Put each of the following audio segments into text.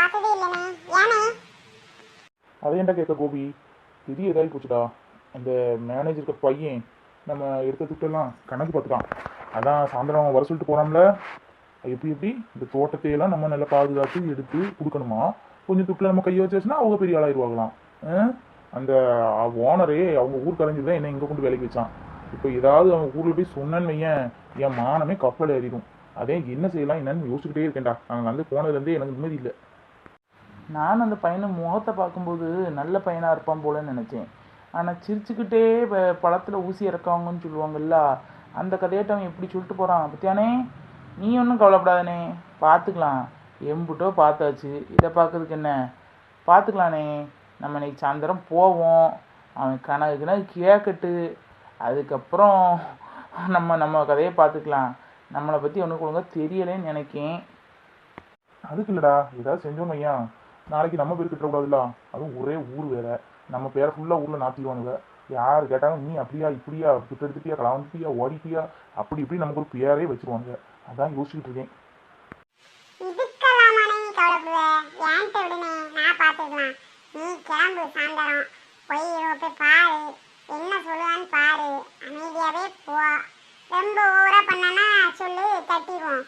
பார்த்ததே இல்லைண்ணே. ஏண்ணே? அதையேண்டா கேட்க கோபி? திடீர் ஏதாவது போச்சுடா. அந்த மேனேஜருக்கு பையன் நம்ம எடுத்த துட்டெல்லாம் கணக்கு பார்த்துட்டான். அதான் சாயந்தரம் வர சொல்லிட்டு போகிறோம்ல எப்படி எப்படி? இந்த தோட்டத்தையெல்லாம் நம்ம நல்லா பாதுகாத்து எடுத்து கொடுக்கணுமா? கொஞ்சம் துட்டில் நம்ம கையை வச்சுன்னா அவங்க பெரிய ஆளாயிருவாங்களாம். ஆ? அந்த ஓனரே அவங்க ஊர் கலைஞ்சு தான் என்ன இங்கே கொண்டு வேலைக்கு வச்சான். இப்போ ஏதாவது அவங்க ஊரில் போய் சொன்னேன்னு வையேன் என் மானமே கப்பல் ஏறிடும். அதே என்ன செய்யலாம் என்னன்னு யோசிச்சுக்கிட்டே இருக்கேன்டா. அங்கே வந்து போனதுலேருந்தே எனக்கு நிம்மதி இல்லை. நான் அந்த பையனை முகத்தை பார்க்கும்போது நல்ல பையனாக இருப்பான் போலன்னு நினச்சேன். ஆனால் சிரிச்சுக்கிட்டே பழத்தில் ஊசி இறக்காங்கன்னு சொல்லுவாங்கல்ல அந்த கதையாட்ட அவன் எப்படி சொல்லிட்டு போகிறான் பத்தியானே நீ ஒன்றும் கவலைப்படாதனே பார்த்துக்கலாம் எம்புட்டோ பார்த்தாச்சு. இதை பார்க்கறதுக்கு என்ன? பார்த்துக்கலானே நம்ம இன்னைக்கு சாயந்தரம் போவோம். அவன் கணக்கு கணக்கு கேட்கட்டு அதுக்கப்புறம் நம்ம நம்ம கதையை பார்த்துக்கலாம் நம்மளை பற்றி ஒன்றும் ஒழுங்காக தெரியலேன்னு நினைக்கேன். அதுக்கு இல்லைடா ஏதாவது செஞ்சோம் ஐயா நாளைக்கு நம்ம பேர் கிட்டக்கூடாதுல்ல? அதுவும் ஒரே ஊர் வேற. நம்ம பேரை ஃபுல்லாக ஊரில் நாத்திடுவானுங்க. யார் கேட்டாலும் நீ அப்படியா இப்படியா துட்டு எடுத்துட்டியா கலந்துட்டியா ஓடிட்டியா? அப்படி இப்படி நமக்கு ஒரு பேரே வச்சிருவாங்க அதான் யோசிச்சுட்டு இருக்கேன். நீ கிளம்பு சாயந்தரம். போய் போய் பாரு. என்ன சொல்லுவான்னு பாரு. அமைதியாவே போ. ரொம்ப ஓவரா பண்ணனா சொல்லு தட்டிடுவோம்.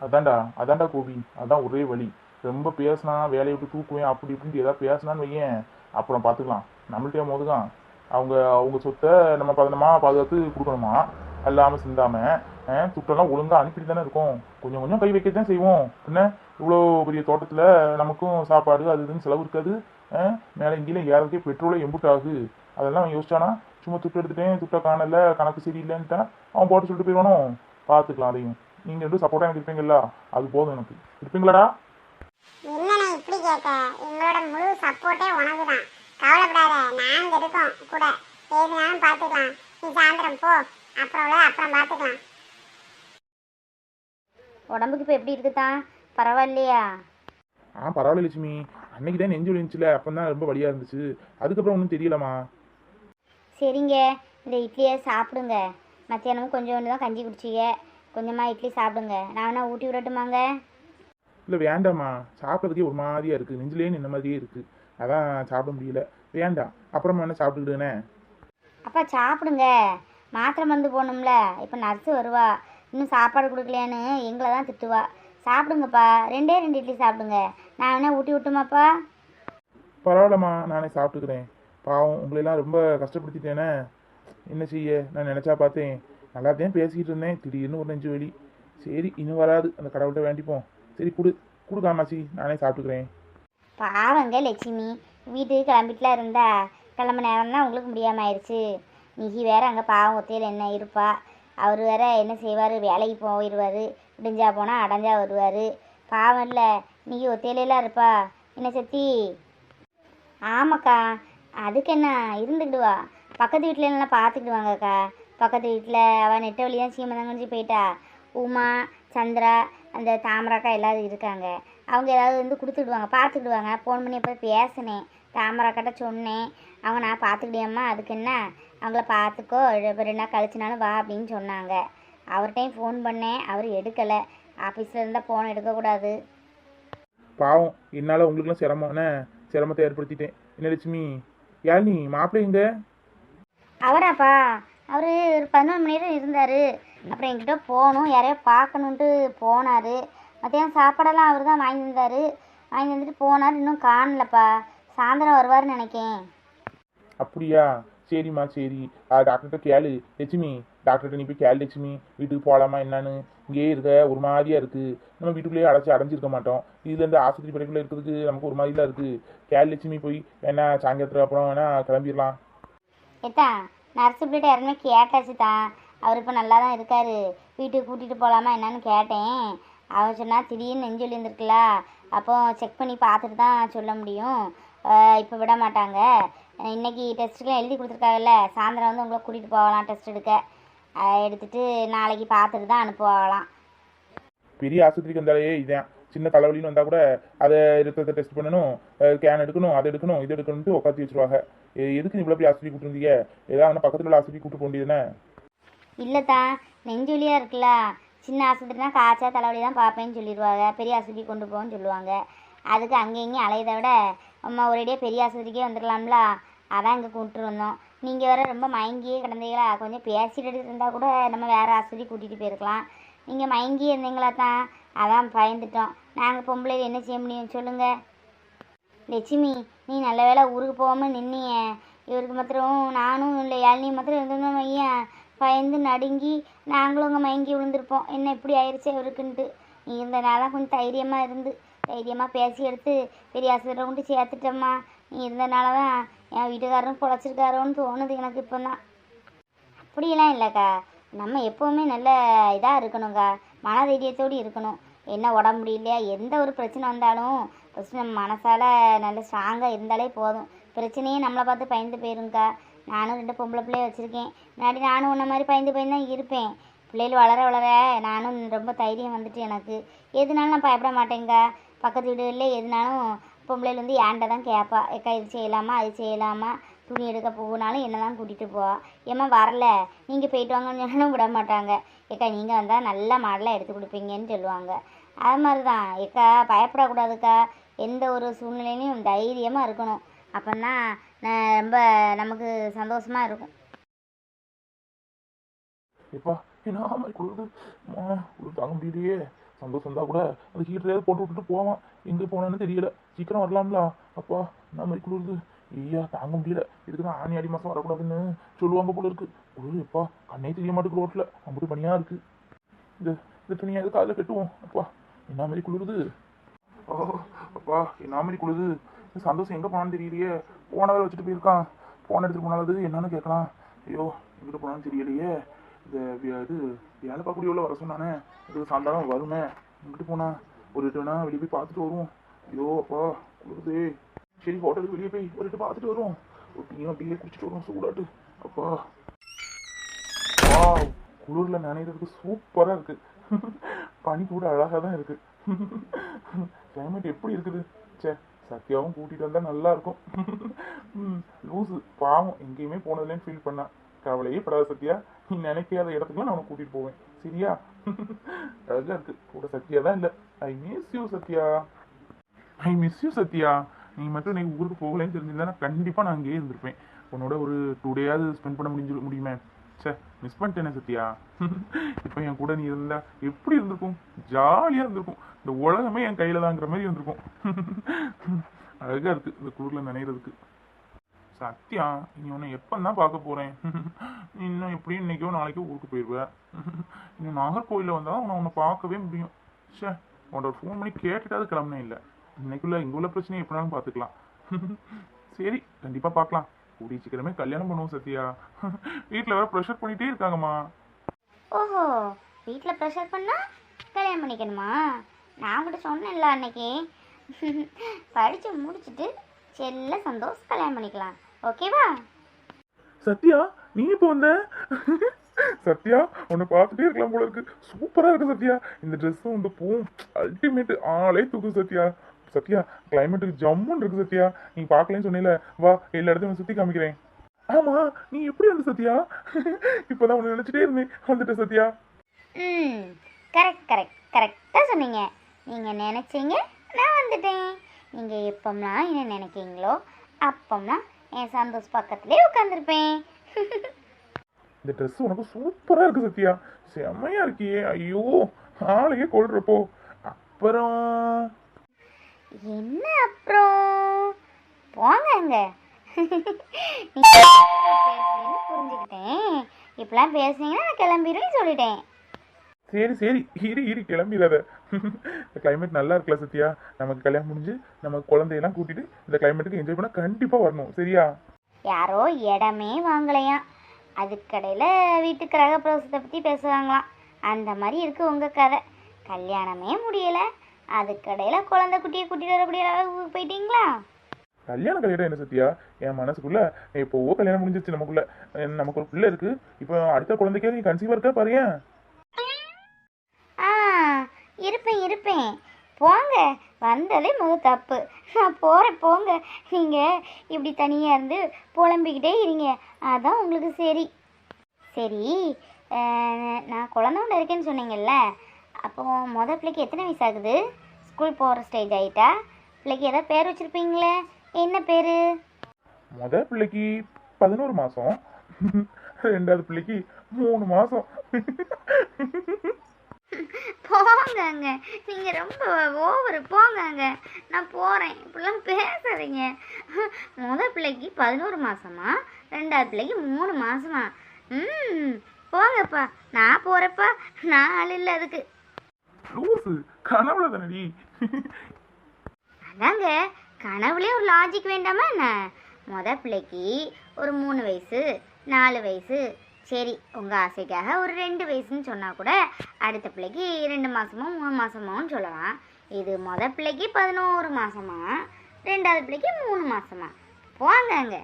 அதான்டா அதான்டா கோபி. அதான் ஒரே வழி. ரொம்ப பேசினா வேலையை விட்டு தூக்குவேன் அப்படி இப்படின்ட்டு ஏதாவது பேசினான்னு வையேன். அப்புறம் பார்த்துக்கலாம். நம்மள்ட்டே மோதுதான். அவங்க அவங்க சொத்தை நம்ம பதனமா பாதுகாத்து கொடுக்கணுமா? அல்லாமல் சிந்தாமல் துட்டெல்லாம் ஒழுங்காக அனுப்பிட்டு தானே இருக்கோம். கொஞ்சம் கொஞ்சம் கை வைக்க தான் செய்வோம். என்ன? இவ்வளோ பெரிய தோட்டத்தில் நமக்கும் சாப்பாடு அது இதுன்னு செலவு இருக்காது. மேலே இங்கேயும் ஏறதுக்கே பெட்ரோலே எம்புட் ஆகுது அதெல்லாம் அவன் யோசிச்சானா சும்மா துட்டு எடுத்துட்டேன் துட்டை காணல கணக்கு சரியில்லைன்ட்டா அவன் போட்டு சொல்லிட்டு போயிடுவானோ? பார்த்துக்கலாம் அதையும். நீங்கள் ரெண்டும் சப்போர்ட்டாக எனக்கு இருப்பீங்களா அது போதும் எனக்கு. இருப்பீங்களாடா? என்னண்ணே இப்படி கேட்க? எங்களோட முழு சப்போர்ட்டே உனக்கு தான் கவலைப்படாத நாங்க இருக்கோம். கூட எதுனாலும் பார்த்துக்கலாம். நீ சாயந்தரம் போ. அப்புறம் உள்ள அப்புறம் பார்த்துக்கலாம். உடம்புக்கு இப்போ எப்படி இருக்குதான் பரவாயில்லையா? ஆ பரவாயில்ல லட்சுமி. அன்னைக்கு தான் நெஞ்சு விழுந்துச்சுல. அப்போ தான் ரொம்ப வழியாக இருந்துச்சு. அதுக்கப்புறம் ஒன்றும் தெரியலம்மா. சரிங்க. இந்த இட்லியை சாப்பிடுங்க. மத்தியானமும் கொஞ்சோண்டு தான் கஞ்சி குடிச்சிங்க. கொஞ்சமாக இட்லி சாப்பிடுங்க. நான் வேணா ஊட்டி விடட்டுமாங்க? இல்லை வேண்டாம்மா. சாப்பிட்றதுக்கே ஒரு மாதிரியாக இருக்குது நெஞ்சிலே நின்ன மாதிரியே இருக்குது அதான் சாப்பிட முடியல. வேண்டாம். அப்புறமா என்ன சாப்பிட்டுக்கிட்டுனே அப்பா சாப்பிடுங்க. மாத்திரை மருந்து போடணும்ல. இப்போ நர்ஸு வருவா. இன்னும் சாப்பாடு கொடுக்கலையான்னு எங்களை தான் திட்டுவா. சாப்பிடுங்கப்பா. ரெண்டே ரெண்டு இட்லி சாப்பிடுங்க. நான் வேணா ஊட்டி விட்டுமாப்பா. பரவாயில்லம்மா. நானே சாப்பிட்டுக்கிறேன். பாவம் உங்களையெல்லாம் ரொம்ப கஷ்டப்படுத்திட்டேனே. என்ன செய்ய? நான் நினச்சா பார்த்தேன். நல்லா தான் பேசிக்கிட்டு இருந்தேன். திடீர்னு ஒரு நெஞ்சு வலி. சரி இன்னும் வராது. அந்த கடவுள்கிட்ட வேண்டிப்போம். சரி கொடு. கொடு காமாட்சி. நானே சாப்பிட்டுக்கிறேன். பாவங்க லட்சுமி. வீட்டுக்கு கிளம்பிட்டுலாம் இருந்தா கிளம்ப நேரம் தான் உங்களுக்கு முடியாமல் ஆயிடுச்சு நிகி வேற அங்கே பாவம் ஒத்தையில் என்ன இருப்பா? அவர் வேற என்ன செய்வார்? வேலைக்கு போயிடுவார் விடிஞ்சா போனால் அடைஞ்சா வருவார். பாவம் இல்லை. நிகி ஒத்தையிலாம் இருப்பா. என்ன சத்தி? ஆமாக்கா. அதுக்கு என்ன? இருந்துக்கிடுவா. பக்கத்து வீட்டில் நல்லா பார்த்துக்கிடுவாங்கக்கா பக்கத்து வீட்டில் அவள் நெட்ட வழி தான் சீமந்தங்கஞ்சி போயிட்டா. உமா சந்திரா அந்த தாமராக்கா எல்லாரும் இருக்காங்க. அவங்க ஏதாவது வந்து கொடுத்துடுவாங்க. பார்த்துக்கிடுவாங்க ஃபோன் பண்ணி எப்போ பேசினேன். தாமராக்கிட்ட சொன்னேன். அவங்க நான் பார்த்துக்கிட்டியம்மா அதுக்கு என்ன? அவங்கள பார்த்துக்கோ ரெண்டு நாள் கழிச்சுனாலும் வா அப்படின்னு சொன்னாங்க. அவர்கிட்டையும் ஃபோன் பண்ணேன். அவர் எடுக்கலை. ஆஃபீஸில் இருந்தால் ஃபோன் எடுக்கக்கூடாது. பாவம். என்னால் உங்களுக்குலாம் சிரமம் என்ன சிரமத்தை ஏற்படுத்திட்டேன். என்ன லட்சுமி? யாழ் நீ மாப்பிள்ளை எங்க? அவராப்பா? அவர் ஒரு பதினொரு மணி நேரம் இருந்தார். அப்புறம் என்கிட்ட போகணும் யாரையோ பார்க்கணுன்ட்டு போனார். மத்தியானம் சாப்பாடெல்லாம் அவர் தான் வாங்கி தந்தார் வாங்கி தந்துட்டு போனார் இன்னும் காணலப்பா. சாயந்தரம் வருவார்னு நினைக்கேன். அப்படியா? சரிம்மா சரி. டாக்டர்கிட்ட கேளு. லட்சுமி டாக்டர்கிட்ட நீ போய் கேளு லட்சுமி. வீட்டுக்கு போகலாமா என்னன்னு. இங்கேயே இருக்க ஒரு மாதிரியா இருக்கு. நம்ம வீட்டுக்குள்ளேயே அடைச்சி அடைஞ்சிருக்க மாட்டோம். இதுல இருந்து ஆஸ்பத்திரி படைக்குள்ள இருக்கிறதுக்கு நமக்கு ஒரு மாதிரி தான் இருக்கு. கேளு லட்சுமி போய். வேணா சாயங்காலத்துக்கு அப்புறம் வேணா கிளம்பிடலாம். ஏத்தா நர்ஸு பிள்ளைகிட்ட யாருமே கேட்டாச்சு தான் அவர் இப்போ நல்லா தான் இருக்கார். வீட்டுக்கு கூட்டிகிட்டு போகலாமா என்னன்னு கேட்டேன். அவர் சொன்னால் திடீர்னு நெஞ்சு இருந்திருக்குல்ல அப்போ செக் பண்ணி பார்த்துட்டு தான் சொல்ல முடியும். இப்போ விட மாட்டாங்க. இன்றைக்கி இன்னைக்கு டெஸ்ட்டுக்கெலாம் எழுதி கொடுத்துருக்காங்கல்ல சாயந்தரம் வந்து உங்களை கூட்டிகிட்டு போகலாம் டெஸ்ட் எடுக்க. எடுத்துகிட்டு எடுத்துட்டு நாளைக்கு பார்த்துட்டு தான் அனுப்புவாங்களாம் பெரிய ஆஸ்பத்திரிக்கு வந்தாலே இதான். சின்ன தலைவலின்னு வந்தால் கூட அதை ரத்தத்தை டெஸ்ட் பண்ணணும் கேன் எடுக்கணும் அதை எடுக்கணும் இது எடுக்கணும்ட்டு உட்காந்து வச்சிருவாங்க. எதுக்கு இவ்வளோ பெரிய ஆஸ்பத்திரி கூட்டு ஏதாவது பக்கத்தில் உள்ள ஆஸ்பத்திரி கூப்பிட்டு போக வேண்டியதுதானே? இல்லைத்தா நெஞ்சொலியாக இருக்குல்ல. சின்ன ஆஸ்பத்திரினா காய்ச்சா தலைவலி தான் பார்ப்பேன்னு சொல்லிடுவாங்க. பெரிய ஆஸ்பத்திரி கொண்டு போகன்னு சொல்லுவாங்க. அதுக்கு அங்கே இங்கேயும் அலையதை விட அம்மா ஒரேடியாக பெரிய ஆஸ்பத்திரிக்கே வந்துடலாம்ல. அதான் இங்கே கூப்பிட்டு வந்தோம். நீங்கள் வேறு ரொம்ப மயங்கியே கிடந்தீங்களா? கொஞ்சம் பேசிட்டு இருந்தால் கூட நம்ம வேறு ஆஸ்பத்திரி கூட்டிகிட்டு போயிருக்கலாம். நீங்கள் மயங்கி இருந்தீங்களா தான் அதான் பயந்துட்டோம். நாங்கள் பொம்பளை என்ன செய்ய முடியும் சொல்லுங்கள் லட்சுமி நீ நல்ல வேளை ஊருக்கு போகாமல் நின்னிய. இவருக்கு மாத்திரம் நானும் இல்லை யாழினி மாத்திரம் இருந்தோம் ஐயன் பயந்து நடுங்கி நாங்களும் அங்கே மயங்கி விழுந்திருப்போம். என்ன இப்படி ஆயிடுச்சு அவருக்குன்ட்டு. நீ இருந்தனால தான் கொஞ்சம் தைரியமாக இருந்து தைரியமாக பேசி எடுத்து பெரிய ஆசிரியரை கொண்டு சேர்த்துட்டம்மா. நீ இருந்தனால தான் என் வீட்டுக்காரரும் பொழைச்சிருக்காரோன்னு தோணுது எனக்கு இப்போ தான் அப்படியெல்லாம் இல்லைக்கா. நம்ம எப்போவுமே நல்ல இதாக இருக்கணும்க்கா. மன தைரியத்தோடு இருக்கணும். என்ன உடம்பு முடியலையா? எந்த ஒரு பிரச்சனை வந்தாலும் ஃபஸ்ட்டு நம்ம மனசால் நல்ல ஸ்ட்ராங்காக இருந்தாலே போதும். பிரச்சனையே நம்மளை பார்த்து பயந்து போயிருங்கக்கா நானும் ரெண்டு பொம்பளை பிள்ளைய வச்சுருக்கேன். முன்னாடி நானும் உன்ன மாதிரி பயந்து பயந்து தான் இருப்பேன். பிள்ளைகள் வளர வளர நானும் ரொம்ப தைரியம் வந்துட்டு எனக்கு. எதுனாலும் நான் பயப்பட மாட்டேங்க்கா பக்கத்து வீடுகளில் எதுனாலும் பொம்பளைகள் வந்து ஏன்ட்ட தான் கேட்பா ஏக்கா இது செய்யலாமா? அது செய்யலாமா? துணி எடுக்க போகனாலும் என்ன தான் கூட்டிகிட்டு போவா ஏம்மா வரல. நீங்கள் போயிட்டு வாங்கன்னு சொன்னாலும் விட மாட்டாங்க. ஏக்கா நீங்கள் வந்தால் நல்ல மாடலாக எடுத்து கொடுப்பீங்கன்னு சொல்லுவாங்க. அது மாதிரி தான் ஏக்கா பயப்படக்கூடாதுக்கா. எந்த ஒரு சூழ்நிலையிலையும் தைரியமாக இருக்கணும். அப்போதான் ரொம்ப நமக்கு சந்தோஷமாக இருக்கும். எப்பா என்ன மாதிரி குளிருது குளிர் தாங்க முடியலையே. சந்தோஷம் தான் கூட அந்த ஹீட்டரையாவது போட்டு விட்டுட்டு போவான். எங்கே போனான்னு தெரியல. சீக்கிரம் வரலாம்ல. அப்பா என்ன மாதிரி குளிருது ஐயா தாங்க முடியல. இதுக்கு தான் ஆணி ஆடி மாதம் வரக்கூடாதுன்னு சொல்லுவாங்க போல இருக்கு. குளிர் எப்பா கண்ணே தெரிய மாட்டேங்குது ரோட்டில் அப்படி பனியாக இருக்கு. இந்த இந்த துணியை எது காதில் கட்டுவோம்? அப்பா என்ன மாதிரி குளிருது ஓ அப்பா என்ன மாதிரி குளிருது சந்தோஷம் எங்கே போனான்னு தெரியலையே. போன வேலை வச்சுட்டு போயிருக்கான். போன எடுத்துட்டு போனாலும் என்னன்னு கேட்கலாம். ஐயோ எங்கிட்ட போனாலும் தெரியலையே. இந்த இது வேலை பார்க்கக்கூடிய உள்ள வர சொன்னானே. இது சாயந்தரம் வருமே. எங்கிட்டு போனா ஒரு இட்டு வேணா வெளியே போய் பார்த்துட்டு வருவோம். ஐயோ அப்பா குளிருதே. சரி ஹோட்டலுக்கு வெளியே போய் ஒரு இட்டு பார்த்துட்டு வருவோம். ஒரு டீயும் அப்படியே குடிச்சிட்டு வருவோம் சூடாட்டு. அப்பா. வாவ் குளிரில் நினைக்கிறதுக்கு சூப்பராக இருக்கு. பனி கூட அழகாக தான் இருக்கு. கிளைமேட் எப்படி இருக்குது? ச்சே சத்யாவும் கூட்டிகிட்டு வந்தால் நல்லா இருக்கும் லூசு பாவம் எங்கேயுமே போனதுலேன்னு ஃபீல் பண்ணா. கவலையே படாத சத்யா நீ நினைக்காத இடத்துக்குலாம் நான் உனக்கு கூட்டிகிட்டு போவேன். சரியா? அழகா இருக்கு. கூட சத்யா தான் இல்லை. I miss you Sathya. I miss you Sathya. நீ மட்டும் நீ ஊருக்கு போகலன்னு தெரிஞ்சிருந்தா நான் கண்டிப்பாக நான் அங்கேயே இருந்திருப்பேன். உன்னோட ஒரு டூ டேயாவது ஸ்பெண்ட் பண்ண முடிஞ்சு முடியுமே. ச்சே மிஸ் பண்ணிட்டேனே சத்யா. இப்போ என் கூட நீ இருந்தா எப்படி இருந்திருக்கும்? ஜாலியாக இருந்திருக்கும். இந்த உலகமே என் கையில் தாங்கிற மாதிரி இருந்திருக்கும். அழகாக இருக்குது இந்த குளிரில் நினைக்கிறதுக்கு சத்யா நீ உன்னை எப்போ தான் பார்க்க போகிறேன் இன்னும் எப்படியும் இன்னைக்கோ நாளைக்கோ ஊருக்கு போயிடுவேன் இன்னும் நாகர்கோயிலில் வந்தால் உன்னை உன்னை பார்க்கவே முடியும். ச்சே உன்னோட ஃபோன் பண்ணி கேட்டுட்டாவது கிளம்புனே இல்லை. இன்னைக்குள்ள இங்கே உள்ள பிரச்சனையை எப்படினாலும் பார்த்துக்கலாம். சரி கண்டிப்பாக பார்க்கலாம். கூடிய சீக்கிரமே கல்யாணம் பண்ணுவோம் சத்யா. வீட்டில் வேற ப்ரெஷர் பண்ணிகிட்டே இருக்காங்கம்மா. ஓஹோ வீட்டில் ப்ரெஷர் பண்ணால் கல்யாணம் பண்ணிக்கணுமா? நான் கூட சொன்னேன்ல அன்னைக்கு. படித்து முடிச்சுட்டு செல்ல சந்தோஷ் கல்யாணம் பண்ணிக்கலாம். ஓகேவா? சத்யா நீ இப்போ வந்த? சத்யா உன்னை பார்த்துட்டே இருக்கலாம் போல இருக்கு. சூப்பரா இருக்கு சத்யா. இந்த ட்ரெஸ்ஸும் இந்த பூவும் அல்டிமேட் ஆளே தூக்கு சத்யா. சத்யா கிளைமேட்டுக்கு ஜம்முன்னு இருக்கு சத்யா. நீ பார்க்கலன்னு சொன்னீல வா எல்லா இடத்தையும் சுத்தி காமிக்கிறேன். ஆமா நீ எப்படி வந்த சத்யா? இப்பதான் உன்னை நினைச்சிட்டே இருந்தேன் வந்துட்ட சத்யா. ம் கரெக்ட் கரெக்ட் கரெக்டாக சொன்னீங்க. நீங்கள் நினச்சிங்க நான் வந்துட்டேன். நீங்கள் எப்போம்லாம் என்ன நினைக்கிறீங்களோ அப்போம்லாம் என் சந்தோஷ் பக்கத்துலேயே உட்காந்துருப்பேன் இந்த ட்ரெஸ் உனக்கு சூப்பரா இருக்கு சத்யா. செம்மையா இருக்கியே ஐயோ ஆளையே கொள்றப்போ அப்புறம் என்ன அப்புறம்? போங்க புரிஞ்சுக்கிட்டேன். இப்பெல்லாம் பேசுனீங்கன்னா நான் கிளம்பிடுவேன் சொல்லிட்டேன். சரி சரி. இரு இரு. கிளம்பிடாத. கிளைமேட் நல்லா இருக்குல்ல சத்யா. நமக்கு கல்யாணம் முடிஞ்சு நம்ம குழந்தையெல்லாம் கூட்டிட்டு இந்த கிளைமேட்டுக்கு என்ஜாய் பண்ண கண்டிப்பா வரணும். சரியா? யாரோ இடமே வாங்கலையாம். அதுக்கடையில் வீட்டு கிரக பிரவேசத்தை பற்றி பேசுவாங்களாம் அந்த மாதிரி இருக்கு உங்கள் கதை. கல்யாணமே முடியலை. அதுக்கடையில் குழந்தை குட்டியை கூட்டிகிட்டு வரக்கூடிய அளவுக்கு போயிட்டீங்களா? கல்யாணம் கல்யாணம் என்ன சத்யா? என் மனசுக்குள்ள இப்போவோ கல்யாணம் முடிஞ்சிருச்சு நமக்குள்ள. நமக்கு ஒரு பிள்ளை இருக்கு. இப்போ அடுத்த குழந்தைக்கே நீ கன்சீவா இருக்க பாருயேன் ஆ இருப்பேன் இருப்பேன். போங்க. வந்ததே முத தப்பு. நான் போகிறேன் போங்க. நீங்கள் இப்படி தனியாக இருந்து புலம்பிக்கிட்டே இருங்க. அதான் உங்களுக்கு சரி. சரி நான் குழந்தையோட இருக்கேன்னு சொன்னீங்கல்ல? அப்போது மொதல் பிள்ளைக்கு எத்தனை வயசு ஆகுது? ஸ்கூல் போகிற ஸ்டேஜ் ஆகிட்டா பிள்ளைக்கு ஏதாவது பேர் வச்சுருப்பீங்களே? என்ன பேர்? முத பிள்ளைக்கு பதினோரு மாசம். ரெண்டாவது பிள்ளைக்கு மூணு மாசம். போங்கங்க. நீங்கள் ரொம்ப ஓவர் போங்கங்க. நான் போகிறேன் இப்படிலாம் பேசாதீங்க. முதல் பிள்ளைக்கு பதினோரு மாதமா ரெண்டாவது பிள்ளைக்கு மூணு மாதமா ம் போங்கப்பா. நான் போகிறப்பா நான் ஆள் இல்லை அதுக்கு. லூசு கனவுல தானடி. அதாங்க கனவுலே ஒரு லாஜிக் வேண்டாமா என்ன? முத பிள்ளைக்கு ஒரு மூணு வயசு நாலு வயசு. சரி உங்கள் ஆசைக்காக ஒரு ரெண்டு வயசுன்னு சொன்னால் கூட அடுத்த பிள்ளைக்கு ரெண்டு மாதமோ மூணு மாதமோன்னு சொல்லலாம். இது முத பிள்ளைக்கு பதினோரு மாதமா ரெண்டாவது பிள்ளைக்கு மூணு மாதமா போங்கங்க.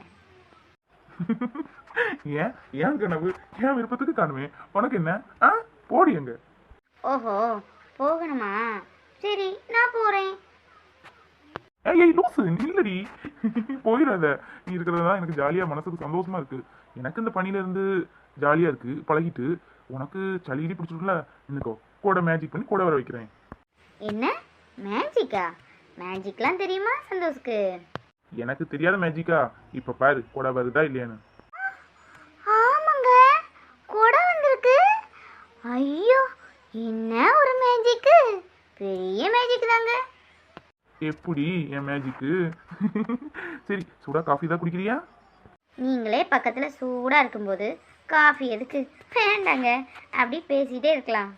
ஏன் ஏன் கனவு? ஏன் விருப்பத்துக்கு காணுமே? உனக்கு என்ன? ஆ போடி அங்க. ஓஹோ போகணுமா? சரி நான் போகிறேன் ஏய் லூசு நில்லடி. போயிடாத. நீ இருக்கிறது தான் எனக்கு ஜாலியா மனசுக்கு சந்தோஷமா இருக்கு. எனக்கு இந்த பணியில இருந்து ஜாலியா இருக்கு பழகிட்டு. உனக்கு சளியிலி பிடிச்சிருக்குல்ல இன்னைக்கோ கூட மேஜிக் பண்ணி கூட வர வைக்கிறேன். என்ன? மேஜிக்கா மேஜிக்லாம் தெரியுமா சந்தோஷ்க்கு? எனக்கு தெரியாத மேஜிக்கா இப்ப பாரு கூட வருதா இல்லையான்னு. ஆமாங்க. கொடை வந்திருக்கு. ஐயோ என்ன ஒரு மேஜிக்கு பெரிய மேஜிக் தாங்க எப்படி என் மேஜிக்கு சரி சூடா காஃபி தான் குடிக்கிறியா நீங்களே பக்கத்தில் சூடாக இருக்கும்போது காஃபி எதுக்கு வேண்டாங்க அப்படி பேசிகிட்டே இருக்கலாம்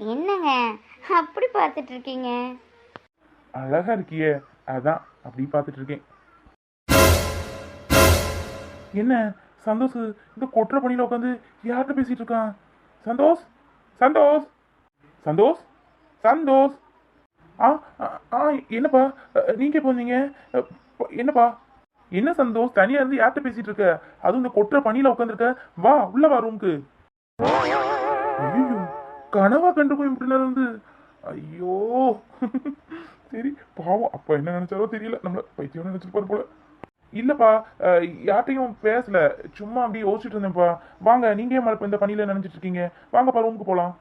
என்னங்க? அப்படி பார்த்துட்டு இருக்கீங்க அழகா இருக்கியே. அதான் அப்படி பார்த்துட்டு இருக்கேன் என்ன? சந்தோஷ் இந்த கொட்டுற பணியில உட்காந்து யார்கிட்ட பேசிட்டு இருக்கான் சந்தோஷ்? சந்தோஷ்? சந்தோஷ்? சந்தோஷ்? ஆ ஆ, என்னப்பா? நீங்க போனீங்க என்னப்பா? என்ன சந்தோஷ்? தனியா இருந்து யார்கிட்ட பேசிட்டு இருக்க அதுவும் இந்த கொற்ற பணியில உட்காந்துருக்க வா உள்ள வா ரூமுக்கு கனவா கண்டுக்கும் இப்படி நடந்து ஐயோ. சரி பாவம். அப்ப என்ன நினைச்சாரோ தெரியல. நம்மள பைத்தியம் நினைச்சிருப்பாரு போல. இல்லப்பா யார்ட்டையும் பேசல. சும்மா அப்படியே யோசிச்சுட்டு இருந்தேன்ப்பா. வாங்க நீங்க ஏன் இந்த பணியில நினைச்சிட்டு இருக்கீங்க? வாங்கப்பா ரூமுக்கு போலாம்.